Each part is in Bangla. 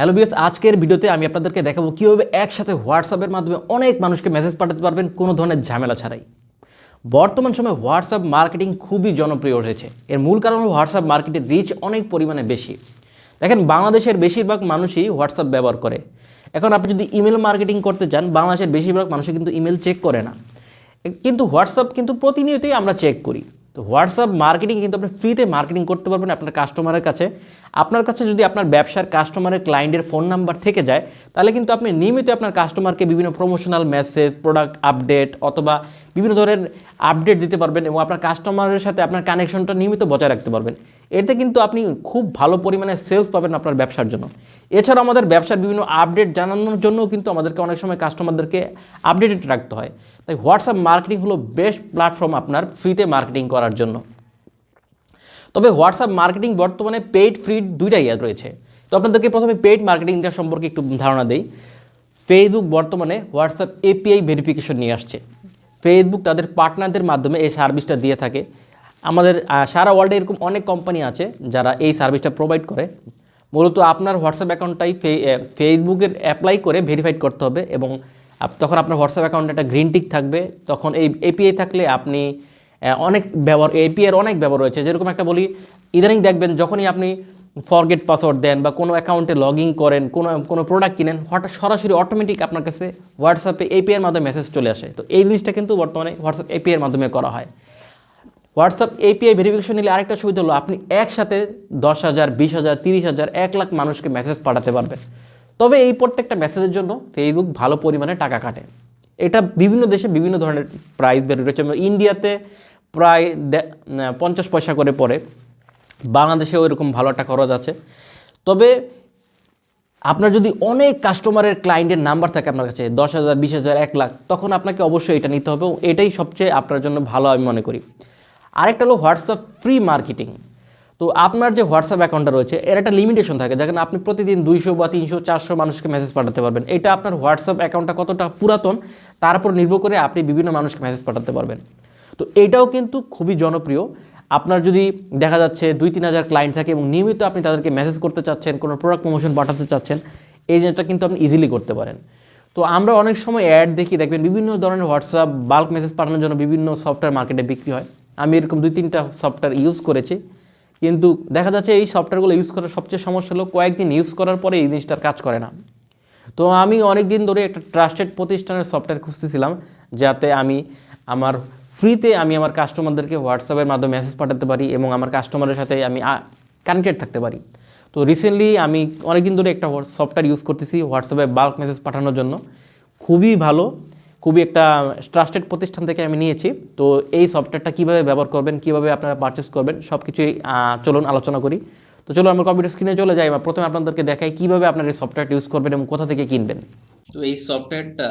হ্যালো বিয়াস আজকের ভিডিওতে আমি আপনাদেরকে দেখাবো কীভাবে একসাথে হোয়াটসঅ্যাপের মাধ্যমে অনেক মানুষকে মেসেজ পাঠাতে পারবেন কোনো ধরনের ঝামেলা ছাড়াই। বর্তমান সময়ে হোয়াটসঅ্যাপ মার্কেটিং খুবই জনপ্রিয় হয়েছে। এর মূল কারণ হলো হোয়াটসঅ্যাপ মার্কেটের রিচ অনেক পরিমাণে বেশি। দেখেন, বাংলাদেশের বেশিরভাগ মানুষই হোয়াটসঅ্যাপ ব্যবহার করে। এখন আপনি যদি ইমেল মার্কেটিং করতে চান, বাংলাদেশের বেশিরভাগ মানুষই কিন্তু ইমেল চেক করে না। কিন্তু হোয়াটসঅ্যাপ কিন্তু প্রতিনিয়তই আমরা চেক করি। তো হোয়াটসঅ্যাপ মার্কেটিং কিন্তু আপনি ফ্রিতে মার্কেটিং করতে পারবেন আপনার কাস্টমারের কাছে। আপনার কাছে যদি আপনার ব্যবসার কাস্টমারের ক্লায়েন্টের ফোন নাম্বার থেকে যায়, তাহলে কিন্তু আপনি নিয়মিত আপনার কাস্টমারকে বিভিন্ন প্রমোশনাল মেসেজ প্রোডাক্ট আপডেট অথবা বিভিন্ন ধরনের আপডেট দিতে পারবেন এবং আপনার কাস্টমারের সাথে আপনার কানেকশনটা নিয়মিত বজায় রাখতে পারবেন। এতে কিন্তু আপনি খুব ভালো পরিমাণে সেলস পাবেন আপনার ব্যবসার জন্য। এছাড়াও আমাদের ব্যবসার বিভিন্ন আপডেট জানানোর জন্যও কিন্তু আমাদেরকে অনেক সময় কাস্টমারদেরকে আপডেটেড রাখতে হয়। তাই হোয়াটসঅ্যাপ মার্কেটিং হলো বেস্ট প্ল্যাটফর্ম আপনার ফ্রিতে মার্কেটিং করার জন্য। তবে হোয়াটসঅ্যাপ মার্কেটিং বর্তমানে পেইড ফ্রি দুইটাই রয়েছে। তো আপনাদেরকে প্রথমে পেইড মার্কেটিংটা সম্পর্কে একটু ধারণা দেই। ফেসবুক বর্তমানে হোয়াটসঅ্যাপ এপিআই ভেরিফিকেশন নিয়ে আসছে। ফেসবুক তাদের পার্টনারদের মাধ্যমে এই সার্ভিসটা দিয়ে থাকে। আমাদের সারা ওয়ার্ল্ডে এরকম অনেক কোম্পানি আছে যারা এই সার্ভিসটা প্রোভাইড করে। মূলত আপনার হোয়াটসঅ্যাপ অ্যাকাউন্টটাই ফেসবুকের অ্যাপ্লাই করে ভেরিফাইড করতে হবে এবং তখন আপনার হোয়াটসঅ্যাপ অ্যাকাউন্টে একটা গ্রিন টিক থাকবে। তখন এই এপিআই থাকলে আপনি অনেক ব্যবহার এপিআর অনেক ব্যবহার রয়েছে। যেরকম একটা বলি, ইদানিং দেখবেন যখনই আপনি ফরগেট পাসওয়ার্ড দেন বা কোনো অ্যাকাউন্টে লগ ইন করেন, কোনো কোনো প্রোডাক্ট কিনেন, হঠাৎ সরাসরি অটোমেটিক আপনার কাছে হোয়াটসঅ্যাপে এপিআর মাধ্যমে মেসেজ চলে আসে। তো এই জিনিসটা কিন্তু বর্তমানে হোয়াটসঅ্যাপ এপিআর মাধ্যমে করা হয়। হোয়াটসঅ্যাপ এপিআই ভেরিফিকেশন নিলে আরেকটা সুবিধা হলো, আপনি একসাথে দশ হাজার, বিশ হাজার, তিরিশ হাজার, এক লাখ মানুষকে মেসেজ পাঠাতে পারবেন। তবে এই প্রত্যেকটা মেসেজের জন্য ফেসবুক ভালো পরিমাণে টাকা কাটে। এটা বিভিন্ন দেশে বিভিন্ন ধরনের প্রাইস বের রয়েছে ইন্ডিয়াতে প্রায় পঞ্চাশ পয়সা করে পড়ে। বাংলাদেশেও এরকম ভালো একটা খরচ আছে। তবে আপনার যদি অনেক কাস্টমারের ক্লায়েন্টের নাম্বার থাকে আপনার কাছে, দশ হাজার, বিশ হাজার, এক লাখ, তখন আপনাকে অবশ্যই এটা নিতে হবে এটাই সবচেয়ে আপনার জন্য ভালো আমি মনে করি। আরেকটা হলো হোয়াটসঅ্যাপ ফ্রি মার্কেটিং তো আপনার যে হোয়াটসঅ্যাপ অ্যাকাউন্টটা রয়েছে, এর একটা লিমিটেশন থাকে যেখানে আপনি প্রতিদিন দুইশো বা তিনশো, চারশো মানুষকে মেসেজ পাঠাতে পারবেন। এটা আপনার হোয়াটসঅ্যাপ অ্যাকাউন্টটা কতটা পুরাতন, তার উপর নির্ভর করে আপনি বিভিন্ন মানুষকে মেসেজ পাঠাতে পারবেন। তো এটাও কিন্তু খুবই জনপ্রিয়। আপনার যদি দেখা যাচ্ছে দুই, তিন হাজার ক্লায়েন্ট থাকে এবং নিয়মিত আপনি তাদেরকে মেসেজ করতে চাচ্ছেন, কোনো প্রোডাক্ট প্রমোশন পাঠাতে চাচ্ছেন, এই জিনিসটা কিন্তু আপনি ইজিলি করতে পারেন। তো আমরা অনেক সময় অ্যাড দেখি, দেখবেন বিভিন্ন ধরনের হোয়াটসঅ্যাপ বাল্ক মেসেজ পাঠানোর জন্য বিভিন্ন সফটওয়্যার মার্কেটে বিক্রি হয়। আমি এরকম দুই, তিনটা সফটওয়্যার ইউজ করেছি। কিন্তু দেখা যাচ্ছে এই সফটওয়্যারগুলো ইউজ করার সবচেয়ে সমস্যা হলো কয়েকদিন ইউজ করার পরে এই জিনিসটার কাজ করে না। তো আমি অনেক দিন ধরে একটা ট্রাস্টেড প্রতিষ্ঠানের সফটওয়্যার খুঁজতেছিলাম, যাতে আমি আমার ফ্রিতে আমি আমার কাস্টমারদেরকে হোয়াটসঅ্যাপের মাধ্যমে মেসেজ পাঠাতে পারি এবং আমার কাস্টমারের সাথে আমি কানেক্টেড থাকতে পারি। তো রিসেন্টলি আমি অনেক দিন ধরে একটা সফটওয়্যার ইউজ করতেছি হোয়াটসঅ্যাপে বাল্ক মেসেজ পাঠানোর জন্য। খুবই ভালো, খুবই একটা ট্রাস্টেড প্রতিষ্ঠান থেকে আমি নিয়েছি। তো এই সফটওয়্যারটা কীভাবে ব্যবহার করবেন, কীভাবে আপনারা পারচেস করবেন সব কিছুই চলুন আলোচনা করি। তো চলুন আমরা কম্পিউটার স্ক্রিনে চলে যাই বা প্রথমে আপনাদেরকে দেখাই কীভাবে আপনার এই সফটওয়্যারটা ইউজ করবেন এবং কোথা থেকে কিনবেন। তো এই সফটওয়্যারটা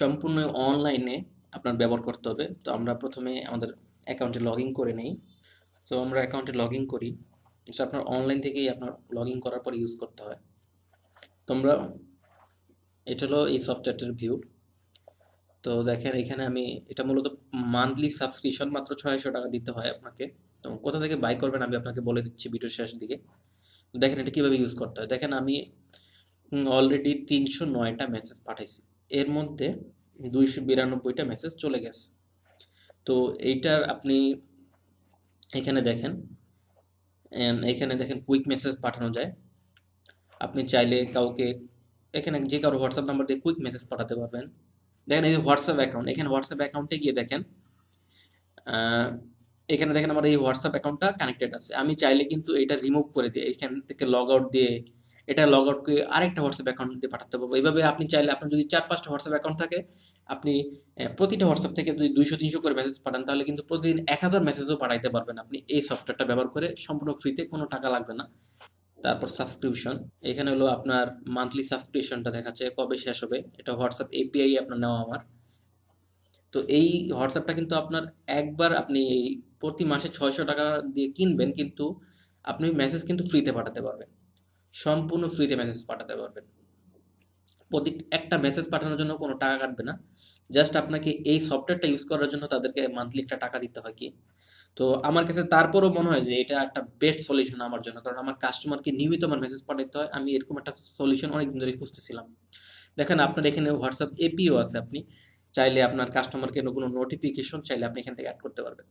সম্পূর্ণ অনলাইনে আপনার ব্যবহার করতে হবে। তো আমরা প্রথমে আমাদের অ্যাকাউন্টে লগ ইন করে নেই। তো আমরা অ্যাকাউন্টে লগ ইন করি। সেটা আপনার অনলাইন থেকেই আপনার লগ ইন করার পর ইউজ করতে হয়। তোমরা, এটা হলো এই সফটওয়্যারটার ভিউ তো দেখেন, এখানে আমি, এটা মূলত মান্থলি সাবস্ক্রিপশন মাত্র ছয়শো টাকা দিতে হয় আপনাকে। তো কোথা থেকে বাই করবেন আমি আপনাকে বলে দিচ্ছি ভিডিওর শেষের দিকে। দেখেন, এটা কীভাবে ইউজ করতে হয়? দেখেন, আমি অলরেডি তিনশো নয়টা মেসেজ পাঠাইছি। এর মধ্যে দুইশো বিরানব্বইটা মেসেজ চলে গেছে। তো এইটার আপনি এখানে দেখেন এখানে দেখেন কুইক মেসেজ পাঠানো যায়। আপনি চাইলে কাউকে, এখানে যে কারও হোয়াটসঅ্যাপ নাম্বার দিয়ে কুইক মেসেজ পাঠাতে পারবেন। দেখেন এই হোয়াটসঅ্যাপ অ্যাকাউন্ট এখানে হোয়াটসঅ্যাপ অ্যাকাউন্টে গিয়ে দেখেন এখানে দেখেন আমার এই হোয়াটসঅ্যাপ অ্যাকাউন্টটা কানেক্টেড আছে। আমি চাইলে কিন্তু এটা রিমুভ করে দিয়ে এখান থেকে লগ আউট দিয়ে এটা লগ আউট করে আরেকটা হোয়াটসঅ্যাপ অ্যাকাউন্ট দিয়ে পাঠাতে পারব। এইভাবে আপনি চাইলে আপনার যদি চার পাঁচটা হোয়াটসঅ্যাপ অ্যাকাউন্ট থাকে, আপনি প্রতিটা হোয়াটসঅ্যাপ থেকে যদি দুইশো, তিনশো করে মেসেজ পাঠান, তাহলে কিন্তু প্রতিদিন এক হাজার মেসেজও পাঠাইতে পারবেন আপনি। এই সফটওয়্যারটা ব্যবহার করে সম্পূর্ণ ফ্রিতে কোনো টাকা লাগবে না। তারপর সাবস্ক্রিপশন এখানে হলো আপনার মান্থলি সাবস্ক্রিপশনটা দেখাচ্ছে, কবে শেষ হবে, এটা হোয়াটসঅ্যাপ এপিআই আপনার নেওয়া আমার। তো এই হোয়াটসঅ্যাপটা কিন্তু আপনার একবার আপনি এই প্রতি মাসে ছয়শো টাকা দিয়ে কিনবেন, কিন্তু আপনি মেসেজ কিন্তু ফ্রিতে পাঠাতে পারবেন। সম্পূর্ণ ফ্রিতে মেসেজ পাঠাতে পারবেন। প্রতি একটা মেসেজ পাঠানোর জন্য কোনো টাকা কাটবে না। জাস্ট আপনাকে এই সফটওয়্যারটা ইউজ করার জন্য তাদেরকে মান্থলি একটা টাকা দিতে হয় কি। তো আমার কাছে তারপরও মনে হয় যে এটা একটা বেস্ট সলিউশন আমার জন্য। কারণ আমার কাস্টমারকে নিয়মিত আমার মেসেজ পাঠাতে হয়। আমি এরকম একটা সলিউশন অনেকদিন ধরে খুঁজতেছিলাম। দেখেন আপনার এখানে হোয়াটসঅ্যাপ এপিও আছে আপনি। চাইলে আপনার কাস্টমারকে কোনো নোটিফিকেশন চাইলে আপনি এখান থেকে অ্যাড করতে পারবেন।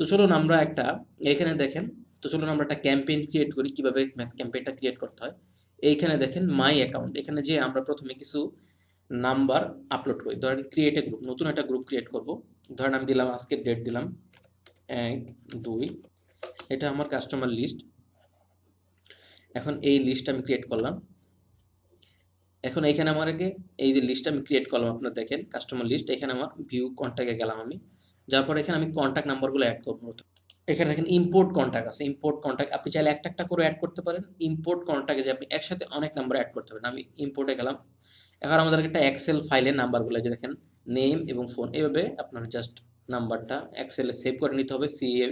তো চলুন আমরা একটা এখানে দেখেন তো চলুন আমরা একটা ক্যাম্পেইন ক্রিয়েট করি, কীভাবে ক্যাম্পেইনটা ক্রিয়েট করতে হয়। এইখানে দেখেন মাই অ্যাকাউন্ট এখানে যে আমরা প্রথমে কিছু নাম্বার আপলোড করি। ধরেন ক্রিয়েট এ গ্রুপ নতুন একটা গ্রুপ ক্রিয়েট করব। ধরেন আমি দিলাম, আজকে ডেট দিলাম এক, দুই। এটা আমার কাস্টমার লিস্ট এখন এই লিস্ট আমি ক্রিয়েট করলাম। এখন এইখানে আমার আগে এই যে লিস্ট আমি ক্রিয়েট করলাম, আপনারা দেখেন কাস্টমার লিস্ট এখানে আমার ভিউ কন্ট্যাক্টে গেলাম আমি। যার পর এখানে আমি কন্ট্যাক্ট নাম্বারগুলো অ্যাড করব। এখানে দেখেন ইম্পোর্ট কন্ট্যাক্ট আছে। ইম্পোর্ট কন্ট্যাক্ট আপনি চাইলে একটা একটা করে অ্যাড করতে পারেন। ইম্পোর্ট কন্ট্যাক্টে যে আপনি একসাথে অনেক নাম্বার অ্যাড করতে পারেন। আমি ইম্পোর্টে গেলাম। এখন আমাদের একটা এক্সেল ফাইলের নাম্বারগুলো যে দেখেন নেম এবং ফোন এভাবে আপনার জাস্ট নাম্বারটা এক্সেলে সেভ করে নিতে হবে সিএ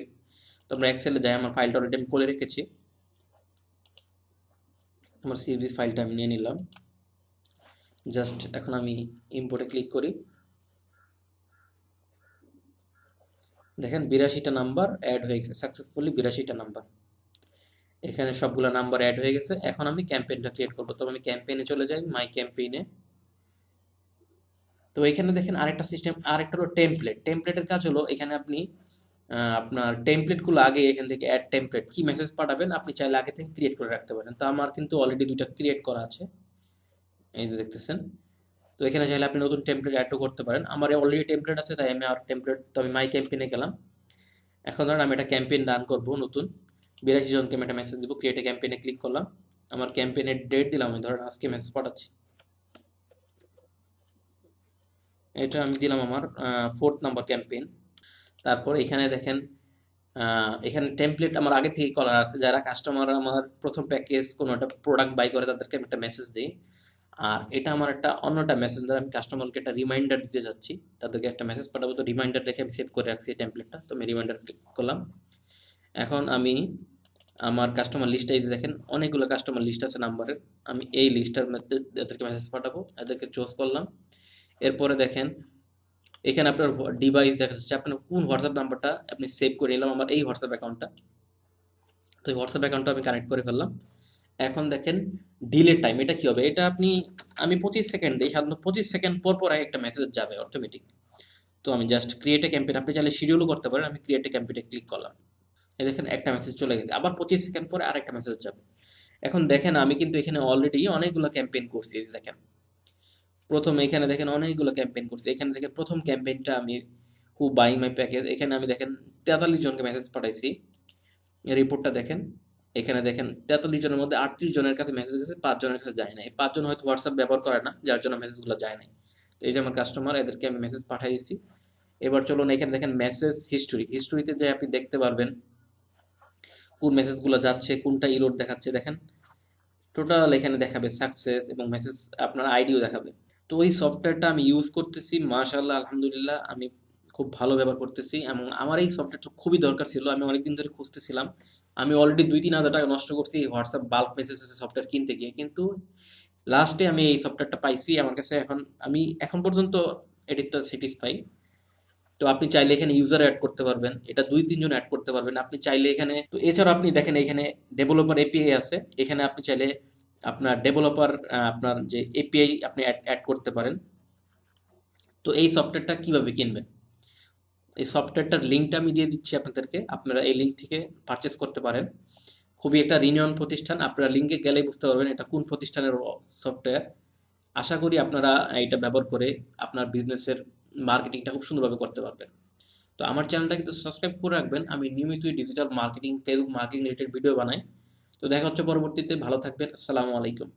তো আমরা এক্সেলে যাই, আমার ফাইলটা অলরেডি আমি করে রেখেছি। আমার সিএবি ফাইলটা আমি নিয়ে নিলাম। জাস্ট এখন আমি ইম্পোর্টে ক্লিক করি। দেখেন বিরাশিটা নাম্বার অ্যাড হয়ে গেছে সাকসেসফুলি বিরাশিটা নাম্বার। এখানে সবগুলো নাম্বার অ্যাড হয়ে গেছে। এখন আমি ক্যাম্পেইনটা ক্রিয়েট করব। তো আমি ক্যাম্পেইনে চলে যাই মাই ক্যাম্পেইনে তো এখানে দেখেন আরেকটা সিস্টেম আরেকটা হলো টেমপ্লেট টেমপ্লেটের কাজ হলো এখানে আপনি আপনার টেমপ্লেটগুলো আগে এখান থেকে অ্যাড টেমপ্লেট কি মেসেজ পাঠাবেন আপনি চাইলে আগে থেকে ক্রিয়েট করে রাখতে পারেন। তো আমার কিন্তু অলরেডি দুইটা ক্রিয়েট করা আছে। এই যে দেখতেছেন। তো এখানে চাইলে আপনি নতুন টেমপ্লেট অ্যাডও করতে পারেন। আমার অলরেডি টেমপ্লেট আছে, তাই আমি আর টেমপ্লেট তো আমি মাই ক্যাম্পেইনে গেলাম। এখন ধরেন আমি একটা ক্যাম্পেইন রান করব নতুন। বিরাশি জনকে আমি একটা মেসেজ দিব ক্রিয়েট ক্যাম্পেইনে ক্লিক করলাম। আমার ক্যাম্পেইনের ডেট দিলাম, আমি ধরেন আজকে মেসেজ পাঠাচ্ছি। এটা আমি দিলাম আমার ফোর্থ নাম্বার ক্যাম্পেইন তারপর এখানে দেখেন এখানে টেমপ্লেট আমার আগে থেকে করা আছে। যারা কাস্টমার আমার প্রথম প্যাকেজ কোনো একটা প্রোডাক্ট বাই করে, তাদেরকে আমি একটা মেসেজ দিই। আর এটা আমার একটা অন্যটা মেসেঞ্জার আমি কাস্টমারকে একটা রিমাইন্ডার দিতে যাচ্ছি। তাদেরকে একটা মেসেজ পাঠাবো, তো রিমাইন্ডার দেখে আমি সেভ করে রাখছি এই টেমপ্লেটটা তো আমি রিমাইন্ডার ক্লিক করলাম। এখন আমি আমার কাস্টমার লিস্টে এই দেখেন, অনেকগুলো কাস্টমার লিস্ট আছে নাম্বারের আমি এই লিস্টার মধ্যে এদেরকে মেসেজ পাঠাবো, এদেরকে চুজ করলাম। এরপরে দেখেন, এখানে আপনার ডিভাইস দেখা যাচ্ছে, আপনার কোন হোয়াটসঅ্যাপ নাম্বারটা আপনি সেভ করে নিলাম আমার এই হোয়াটসঅ্যাপ অ্যাকাউন্টটা তো এই হোয়াটসঅ্যাপ অ্যাকাউন্টটা আমি কানেক্ট করে ফেললাম। এখন দেখেন ডিলেট টাইম এটা কি হবে? এটা আপনি, আমি পঁচিশ সেকেন্ড দিই, সাধারণত পঁচিশ সেকেন্ড পর পর একটা মেসেজ যাবে অটোমেটিক তো আমি জাস্ট ক্রিয়েট এ আপনি চাইলে শিডিউলও করতে পারেন, আমি ক্রিয়েট এ ক্লিক করলাম। এই দেখেন একটা মেসেজ চলে গেছে, আবার পঁচিশ সেকেন্ড পরে আরেকটা মেসেজ যাবে। এখন দেখেন, আমি কিন্তু এখানে অলরেডি অনেকগুলো ক্যাম্পেইন করছি দেখেন। প্রথম এখানে দেখেন অনেকগুলো ক্যাম্পেইন করছি, এখানে দেখেন প্রথম ক্যাম্পেইনটা আমি হু বাই মাই প্যাকেজ এখানে আমি দেখেন তেতাল্লিশ জনকে মেসেজ পাঠাইছি। রিপোর্টটা দেখেন। এখানে দেখেন তেতাল্লিশ জনের মধ্যে আটত্রিশ জনের কাছে মেসেজ গেছে, পাঁচ জনের কাছে যায় নাই। পাঁচজন হয়তো হোয়াটসঅ্যাপ ব্যবহার করে না, যার জন্য মেসেজগুলো যায় নাই। তো এই যে আমার কাস্টমার এদেরকে আমি মেসেজ পাঠাই দিচ্ছি। এবার চলুন এখানে দেখেন মেসেজ হিস্টোরি হিস্টোরিতে যে আপনি দেখতে পারবেন কোন মেসেজগুলো যাচ্ছে, কোনটা ইরোড দেখাচ্ছে, দেখেন। টোটাল এখানে দেখাবে সাকসেস এবং মেসেজ আপনার আইডিও দেখাবে। তো ওই সফটওয়্যারটা আমি ইউজ করতেছি, মাশাআল্লাহ, আলহামদুলিল্লাহ, আমি খুব ভালো ব্যবহার করতেছি এবং আমার এই সফটওয়্যারটা খুবই দরকার ছিল, আমি অনেকদিন ধরে খুঁজতেছিলাম। আমি অলরেডি দুই তিন হাজার টাকা নষ্ট করছি হোয়াটসঅ্যাপ বাল্ক মেসেজ সফটওয়্যার কিনতে গিয়ে। কিন্তু লাস্টে আমি এই সফটওয়্যারটা পাইছি, আমার কাছে এখন, আমি এখন পর্যন্ত এটিতে স্যাটিসফাই তো আপনি চাইলে এখানে ইউজার অ্যাড করতে পারবেন, এটা দুই তিনজন অ্যাড করতে পারবেন। আপনি চাইলে এখানে, তো এছাড়া আপনি দেখেন এখানে ডেভেলপার এপিআই আছে, এখানে আপনি চাইলে আপনার ডেভেলপার আপনার যে এপিআই আপনি অ্যাড করতে পারেন। তো এই সফটওয়্যারটা কীভাবে কিনবেন? এই সফটওয়্যারটার লিঙ্কটা আমি দিয়ে দিচ্ছি আপনাদেরকে। আপনারা এই লিঙ্ক থেকে পারচেস করতে পারেন। খুবই একটা রিনিয়ন প্রতিষ্ঠান। আপনারা লিঙ্কে গেলেই বুঝতে পারবেন এটা কোন প্রতিষ্ঠানের সফটওয়্যার আশা করি আপনারা এটা ব্যবহার করে আপনার বিজনেসের মার্কেটিংটা খুব সুন্দরভাবে করতে পারবেন। তো আমার চ্যানেলটা কিন্তু সাবস্ক্রাইব করে রাখবেন। আমি নিয়মিতই digital marketing Facebook marketing related video বানাই। তো দেখা হচ্ছে পরবর্তীতে। ভালো থাকবেন। আসসালামু আলাইকুম।